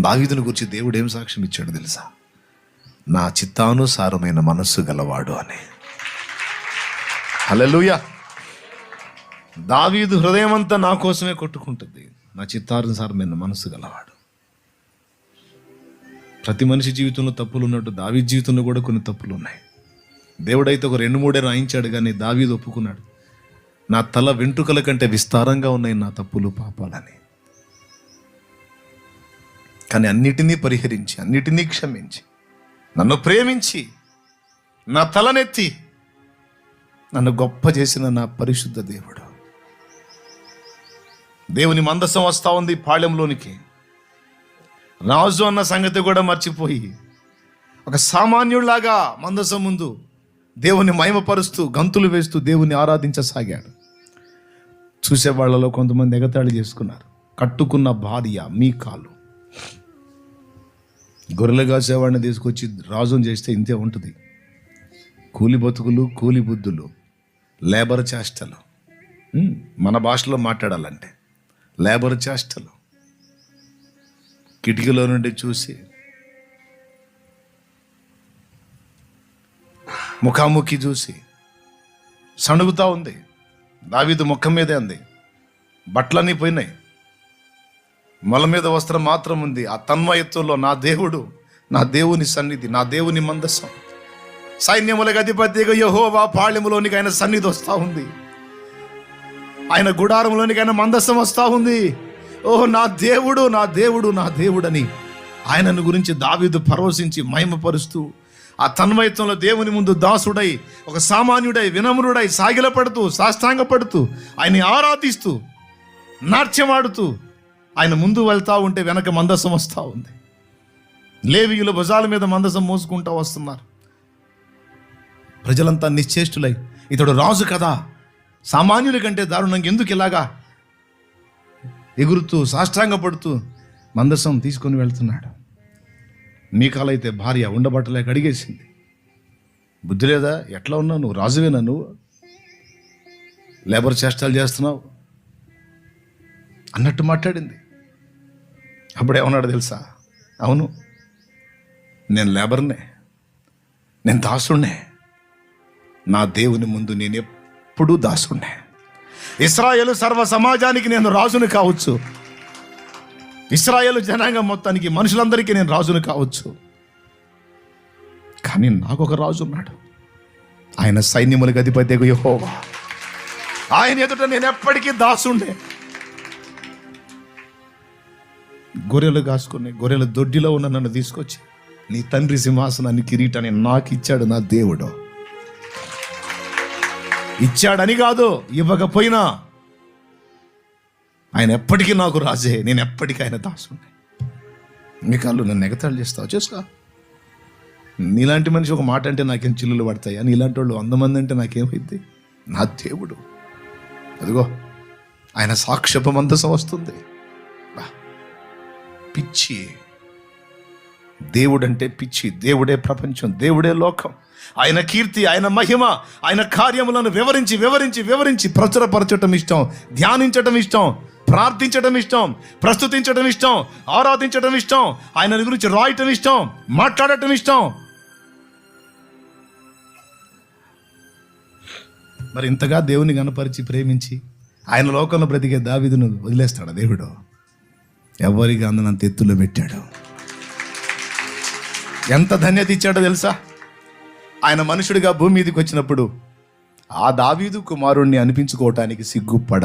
దావీదుని గురించి దేవుడు ఏం సాక్ష్యం ఇచ్చాడు తెలుసా? నా చిత్తానుసారమైన మనస్సు గలవాడు అని. హల్లెలూయా. దావీదు హృదయం అంతా నా కోసమే కొట్టుకుంటుంది. నా చిత్తానుసారమైన మనస్సు గలవాడు. ప్రతి మనిషి జీవితంలో తప్పులు ఉన్నట్టు దావీ జీవితంలో కూడా కొన్ని తప్పులు ఉన్నాయి. దేవుడైతే ఒక రెండు మూడే రాయించాడు కానీ దావీదు ఒప్పుకున్నాడు. నా తల వెంట్రుకల కంటే విస్తారంగా ఉన్నాయి నా తప్పులు పాపాలని. కానీ అన్నిటినీ పరిహరించి అన్నిటినీ క్షమించి నన్ను ప్రేమించి నా తలనెత్తి నన్ను గొప్ప చేసిన నా పరిశుద్ధ దేవుడు. దేవుని మందసం వస్తా ఉంది పాళెంలోనికి. రాజు అన్న సంగతి కూడా మర్చిపోయి ఒక సామాన్యుడిలాగా మందసం ముందు దేవుని మహిమపరుస్తూ గంతులు వేస్తూ దేవుని ఆరాధించసాగాడు. చూసే వాళ్ళలో కొంతమంది ఎగతాళి చేసుకున్నారు. కట్టుకున్న భార్య మీ కాలు. గొర్రెలు కాసేవాడిని తీసుకొచ్చి రాజుని చేస్తే ఇంతే ఉంటుంది. కూలి బతుకులు కూలి బుద్ధులు లేబర్ చేష్టలు. మన భాషలో మాట్లాడాలంటే లేబర్ చేష్టలు. కిటికీలో నుండి చూసి ముఖాముఖి చూసి సణుగుతా ఉంది. దావీదు ముఖం మీదే ఉంది. బట్టలన్నీ పోయినాయి. మొల మీద వస్త్రం మాత్రం ఉంది. ఆ తన్మయత్వంలో నా దేవుడు నా దేవుని సన్నిధి నా దేవుని మందసం. సైన్యములకు అధిపతిగా యహోవా పాళ్యములోనికి ఆయన సన్నిధి వస్తూ ఉంది. ఆయన గుడారంలోనికి ఆయన మందసం వస్తూ ఉంది. ఓహో నా దేవుడు నా దేవుడు నా దేవుడని ఆయనను గురించి దావీదు పరవశించి మహిమపరుస్తూ ఆ తన్మయత్వంలో దేవుని ముందు దాసుడై ఒక సామాన్యుడై వినమ్రుడై సాగిలపడుతూ సాష్టాంగపడుతూ ఆయన్ని ఆరాధిస్తూ నాట్యమాడుతూ ఆయన ముందు వెళ్తా ఉంటే వెనక మందసం వస్తూ ఉంది. లేవీయుల భుజాల మీద మందసం మోసుకుంటూ వస్తున్నారు. ప్రజలంతా నిశ్చేష్టులై ఇతడు రాజు కదా సామాన్యుల కంటే దారుణంగా ఎందుకు ఇలాగా? ఎగురుతూ సాష్టాంగపడుతూ మందసం తీసుకొని వెళ్తున్నాడు. మీకాలైతే భార్య ఉండబట్టలేక అడిగేసింది. బుద్ధి లేదా? ఎట్లా ఉన్నావు? నువ్వు రాజువేనా నువ్వు? లేబర్ చేష్టాలు చేస్తున్నావు? అన్నట్టు మాట్లాడింది. అప్పుడు ఏమన్నాడు తెలుసా? అవును నేను లేబర్నే నేను దాసుణ్ణే. నా దేవుని ముందు నేను ఎప్పుడూ దాసుణ్ణే. ఇస్రాయేలు సర్వ సమాజానికి నేను రాజును కావచ్చు. ఇస్రాయేలు జనాంగం మొత్తానికి మనుషులందరికీ నేను రాజును కావచ్చు. కానీ నాకు ఒక రాజు ఉన్నాడు. ఆయన సైన్యములకు అధిపతి యహోవా. ఆయన ఎదుట నేను ఎప్పటికీ దాసుండే గొర్రెలు కాసుకుని గొర్రెల దొడ్డిలో ఉన్న నన్ను తీసుకొచ్చి నీ తండ్రి సింహాసనాన్ని కిరీటాన్ని నాకు ఇచ్చాడు నా దేవుడు. ఇచ్చాడని కాదు ఇవ్వకపోయినా ఆయన ఎప్పటికీ నాకు రాజే నేను ఎప్పటికీ ఆయన దాసుండే. మీ కాళ్ళు నన్ను ఎగతాళు చేస్తావు చేసుకో. నీలాంటి మనిషి ఒక మాట అంటే నాకేం చిల్లులు పడతాయా? నీలాంటి వాళ్ళు వంద మంది అంటే నాకేమైంది? నా దేవుడు. అదిగో ఆయన సాక్ష్యపం మందసం వస్తుంది. పిచ్చి. దేవుడంటే పిచ్చి దేవుడే ప్రపంచం దేవుడే లోకం. ఆయన కీర్తి ఆయన మహిమ ఆయన కార్యములను వివరించి వివరించి వివరించి ప్రచురపరచటం ఇష్టం ధ్యానించటం ఇష్టం ప్రార్థించటం ఇష్టం ప్రస్తుతించటం ఇష్టం ఆరాధించటం ఇష్టం ఆయన గురించి రాయటం ఇష్టం మాట్లాడటం ఇష్టం. మరి ఇంతగా దేవుని కనపరిచి ప్రేమించి ఆయన లోకంలో బ్రతికే దావిదును వదిలేస్తాడు దేవుడు? ఎవరికి అందనంత ఎత్తులో పెట్టాడు? ఎంత ధన్యత ఇచ్చాడో తెలుసా? ఆయన మనుషుడిగా భూమి మీదకి వచ్చినప్పుడు ఆ దావీదు కుమారుణ్ణి అనిపించుకోవటానికి సిగ్గుపడ